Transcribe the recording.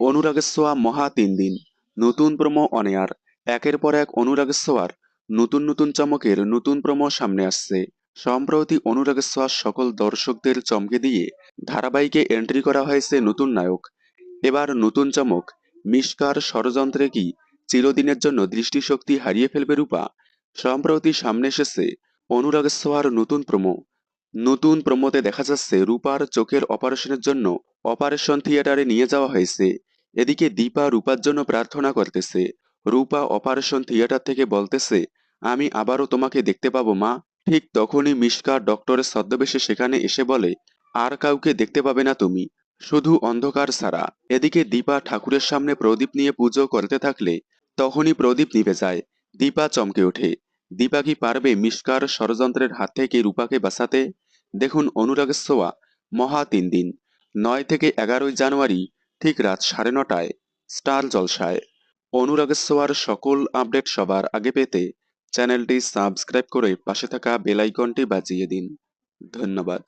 অনুরাগের মহা তিন দিন, নতুন প্রোমো অনেয়ার একের পর এক অনুরাগের নতুন নতুন চমকের নতুন প্রোমো সামনে আসছে। সম্প্রতি অনুরাগের সকল দর্শকদের চমকে দিয়ে ধারাবাহিকে এন্ট্রি করা হয়েছে নতুন নায়ক। এবার নতুন চমক মিশকার ষড়যন্ত্রে কি চিরদিনের জন্য দৃষ্টিশক্তি হারিয়ে ফেলবে রূপা? সম্প্রতি সামনে এসেছে অনুরাগের নতুন প্রোমো। নতুন প্রোমোতে দেখা যাচ্ছে রূপার চোখের অপারেশনের জন্য অপারেশন থিয়েটারে নিয়ে যাওয়া হয়েছে। এদিকে দীপা রূপার জন্য প্রার্থনা করতেছে। রূপা অপারেশন থিয়েটার থেকে বলতেছে, আমি আবারও তোমাকে দেখতে পাবো, মা। ঠিক তখনই মিশকা ডক্টরের ছদ্মবেশে সেখানে এসে বলে, আর কাউকে দেখতে পাবে না তুমি, শুধু অন্ধকার ছাড়া। এদিকে দীপা ঠাকুরের সামনে প্রদীপ নিয়ে পুজো করতে থাকলে, তখনই প্রদীপ নিভে যায়। দীপা চমকে ওঠে। দীপা কি পারবে মিশকার ষড়যন্ত্রের হাত থেকে রূপাকে বাঁচাতে? দেখুন অনুরাগের সোয়া মহা তিন দিন। নয় থেকে এগারোই জানুয়ারি ঠিক রাত সাড়ে নটায় স্টার জলসায়। অনুরাগের সোয়ার সকল আপডেট সবার আগে পেতে চ্যানেলটি সাবস্ক্রাইব করে পাশে থাকা বেলাইকনটি বাজিয়ে দিন। ধন্যবাদ।